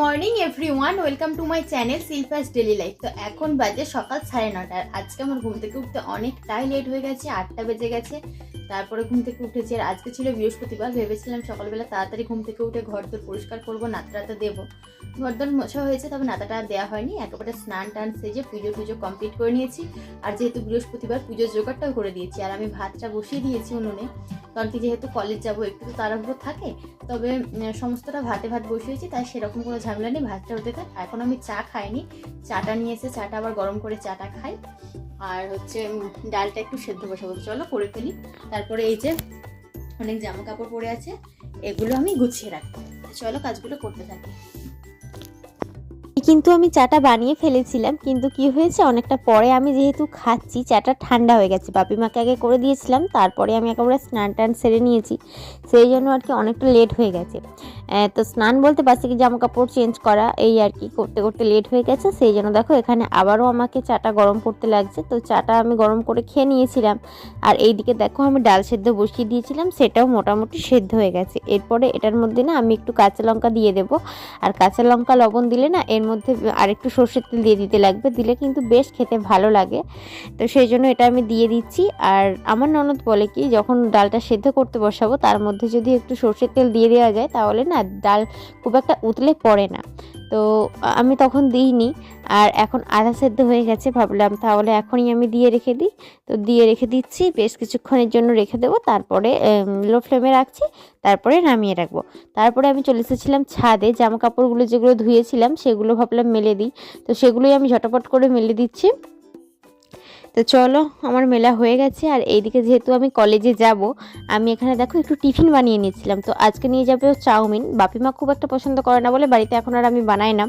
Morning every one welcome to my channel সিলফাস daily life তো এখন বাজে সকাল সাড়ে নটার আজকে আমার ঘুম থেকে উঠতে অনেকটাই লেট হয়ে গেছে, আটটা বেজে গেছে। তারপরে ঘুম থেকে উঠেছি। আর আজকে ছিল বৃহস্পতিবার, ভেবেছিলাম সকালবেলা তাড়াতাড়ি ঘুম থেকে উঠে ঘর দোর পরিষ্কার করব নাতাটা দেবো। ঘর দোর মোছা হয়েছে, তবে নাতাটা দেওয়া হয়নি। একেবারে স্নান টান সেজে পুজো টুজো কমপ্লিট করে নিয়েছি। আর যেহেতু বৃহস্পতিবার পুজোর জোগাড়টাও করে দিয়েছি, আর আমি ভাতটা বসিয়ে দিয়েছি উনুনে। কারণ কি যেহেতু কলেজ যাব, একটু তো তাড়াহুড়ো থাকে। তবে সমস্তটা ভাতে ভাত বসিয়েছি, তাই সেরকম কোনো ঝামেলা নেই, ভাতটা হতে থাক। এখন আমি চা খাইনি। চাটা নিয়ে এসে চাটা আবার গরম করে চাটা খাই। আর হচ্ছে ডালটা একটু সেদ্ধ বসাবো। চলো করে ফেলি। তারপরে এই যে অনেক জামা কাপড় পরে আছে, এগুলো আমি গুছিয়ে রাখব। চলো কাজগুলো করতে থাকি। কিন্তু আমি চাটা বানিয়ে ফেলেছিলাম, কিন্তু কি হয়েছে? অনেকটা পরে আমি যেহেতু খাচ্ছি, চাটা ঠান্ডা হয়ে গেছে। বাপি মাকে আগে করে দিয়েছিলাম, তারপরে আমি একেবারে স্নান টান সেরে নিয়েছি। সেই জন্য আর কি অনেকটা লেট হয়ে গেছে। তো স্নান বলতে পারছি কি জামা কাপড় চেঞ্জ করা, এই আর কি করতে করতে লেট হয়ে গেছে। সেই জন্য দেখো, এখানে আবারও আমাকে চাটা গরম করতে লাগছে। তো চাটা আমি গরম করে খেয়ে নিয়েছিলাম। আর এইদিকে দেখো, আমি ডাল সেদ্ধ বসিয়ে দিয়েছিলাম, সেটাও মোটামুটি সেদ্ধ হয়ে গেছে। এরপরে এটার মধ্যে না, আমি একটু কাঁচা লঙ্কা দিয়ে দেবো। আর কাঁচা লঙ্কা, লবণ দিলে না, এর মধ্যে আরেকটু সর্ষের তেল দিয়ে দিতে লাগবে, দিলে কিন্তু বেশ খেতে ভালো লাগে। তো সেই জন্য এটা আমি দিয়ে দিচ্ছি। আর আমার ননদ বলে কি, যখন ডালটা সেদ্ধ করতে বসাবো, তার মধ্যে যদি একটু সর্ষের তেল দিয়ে দেওয়া যায়, তাহলে না, ডাল খুব একটা উতলে পড়ে না। তো আমি তখন দিইনি। আর এখন আধা সেদ্ধ হয়ে গেছে, ভাবলাম তাহলে এখনই আমি দিয়ে রেখে দিই। তো দিয়ে রেখে দিচ্ছি, বেশ কিছুক্ষণের জন্য রেখে দেবো। তারপরে লো ফ্লেমে রাখছি, তারপরে নামিয়ে রাখব। তারপরে আমি চলে এসেছিলাম ছাদে জামা কাপড়গুলো যেগুলো ধুয়েছিলাম, সেগুলো ভাবলাম মেলে দিই। তো সেগুলোই আমি ঝটপট করে মেলে দিচ্ছি। তো চলো, আমার মেলা হয়ে গেছে। আর এইদিকে যেহেতু আমি কলেজে যাব, আমি এখানে দেখো একটু টিফিন বানিয়ে নিয়েছিলাম। তো আজকে নিয়ে যাবে চাউমিন। বাপিমা খুব একটা পছন্দ করে না বলে বাড়িতে এখন আর আমি বানাই না।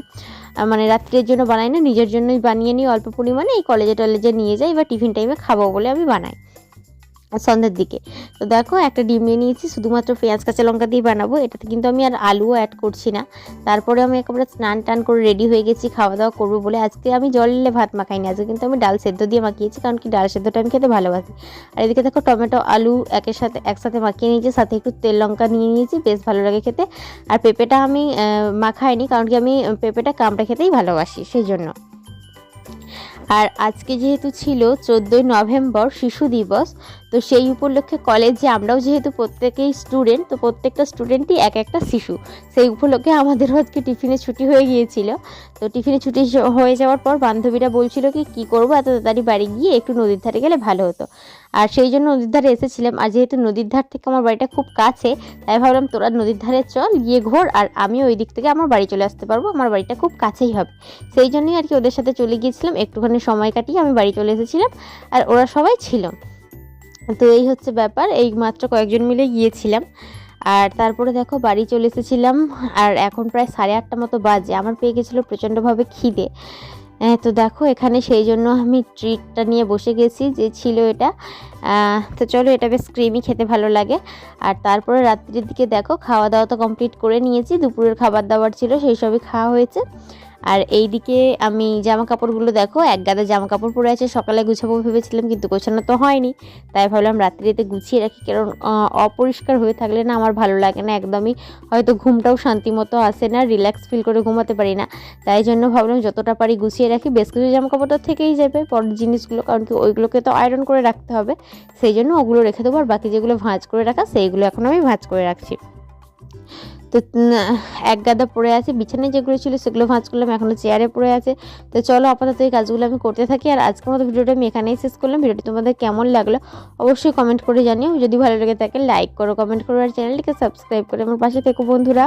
মানে রাত্রের জন্য বানাই না, নিজের জন্যই বানিয়ে নিই। অল্প পরিমাণে এই কলেজে টলেজে নিয়ে যাই বা টিফিন টাইমে খাব বলে আমি বানাই। সন্ধ্যের দিকে। তো দেখো একটা ডিম নিয়ে নিয়েছি, শুধুমাত্র পেঁয়াজ, কাঁচা লঙ্কা দিয়ে বানাবো। এটাতে কিন্তু আমি আর আলুও অ্যাড করছি না। তারপরে আমি একেবারে স্নান টান করে রেডি হয়ে গেছি খাওয়া দাওয়া করব বলে। আজকে আমি জল নিলে ভাত মাখাইনি, আজকে কিন্তু আমি ডাল সেদ্ধ দিয়ে মাখিয়েছি, কারণ কি ডাল সেদ্ধটা আমি খেতে ভালোবাসি। আর এদিকে দেখো টমেটো, আলু একের সাথে, একসাথে মাখিয়ে নিয়েছি, সাথে একটু তেল লঙ্কা নিয়ে নিয়েছি, বেশ ভালো লাগে খেতে। আর পেঁপেটা আমি মাখাইনি, কারণ কি আমি পেঁপেটা কামটা খেতেই ভালোবাসি সেই জন্য আর আজকে যেহেতু ছিল চোদ্দোই নভেম্বর শিশু দিবস তো সেই উপলক্ষে কলেজে আমরাও যেহেতু প্রত্যেকেই স্টুডেন্ট তো প্রত্যেকটা স্টুডেন্টই এক একটা শিশু। সেই উপলক্ষে আমাদেরও আজকে টিফিনে ছুটি হয়ে গিয়েছিল। তো টিফিনে ছুটি হয়ে যাওয়ার পর বান্ধবীরা বলছিল কি, কী করব? এত তাড়াতাড়ি বাড়ি গিয়ে একটু নদীর ধারে গেলে ভালো হতো। আর সেই জন্য নদীর ধারে এসেছিলাম। আর যেহেতু নদীর ধার থেকে আমার বাড়িটা খুব কাছে, তাই ভাবলাম, তোরা নদীর ধারে চল, গিয়ে ঘোর, আর আমি ওই দিক থেকে আমার বাড়ি চলে আসতে পারব। আমার বাড়িটা খুব কাছেই হবে। সেই জন্যই আর কি ওদের সাথে চলে গিয়েছিলাম। একটুখানি সময় কাটিয়ে আমি বাড়ি চলে এসেছিলাম। আর ওরা সবাই ছিল। তো এই হচ্ছে ব্যাপার এই মাত্র কয়েকজন মিলে গিয়েছিলাম। আর তারপরে দেখো বাড়ি চলে এসেছিলাম আর এখন প্রায় সাড়ে আটটা মতো বাজে। আমার পেয়ে গেছিল প্রচণ্ডভাবে খিদে। আহ, তো দেখো এখানে সেই জন্য আমি ট্রিটটা নিয়ে বসে গেছি যে ছিল এটা। তো চলো এটা বেশ ক্রিমি খেতে ভালো লাগে। আর তারপরে রাত্রির দিকে দেখো খাওয়া দাওয়া তো কমপ্লিট করে নিয়েছি দুপুরের খাবার দাবার ছিল সেই সবই খাওয়া হয়েছে। আর এইদিকে আমি জামা কাপড়গুলো দেখো, এক গাদা জামা কাপড় পরে আছে, সকালে গুছাবো ভেবেছিলাম কিন্তু গোছানো তো হয়নি। তাই ভাবলাম রাত্রিতে গুছিয়ে রাখি, কারণ অপরিষ্কার হয়ে থাকলে না আমার ভালো লাগে না একদমই। হয়তো ঘুমটাও শান্তি মতো আসে না, রিল্যাক্স ফিল করে ঘুমাতে পারি না। তাই জন্য ভাবলাম যতটা পারি গুছিয়ে রাখি, বেশ কিছু জামা কাপড় তো থেকেই যাবে পরের জিনিসগুলো, কারণ কি ওইগুলোকে তো আয়রন করে রাখতে হবে। সেই জন্য ওগুলো রেখে দেবো, আর বাকি যেগুলো ভাঁজ করে রাখা, সেইগুলো এখন আমি ভাঁজ করে রাখছি। তো এক গাদা পড়ে আছে, বিছানায় যেগুলো ছিল সেগুলো ভাঁজ করলাম, এখনও চেয়ারে পড়ে আছে। তো চলো আপাতত এই কাজগুলো আমি করতে থাকি, আর আজকের মতো ভিডিওটা আমি এখানেই শেষ করলাম। ভিডিওটি তোমাদের কেমন লাগল অবশ্যই কমেন্ট করে জানিও। যদি ভালো লেগে থাকে লাইক করো কমেন্ট করো, আর চ্যানেলটিকে সাবস্ক্রাইব করে আমার পাশে থেকো, বন্ধুরা।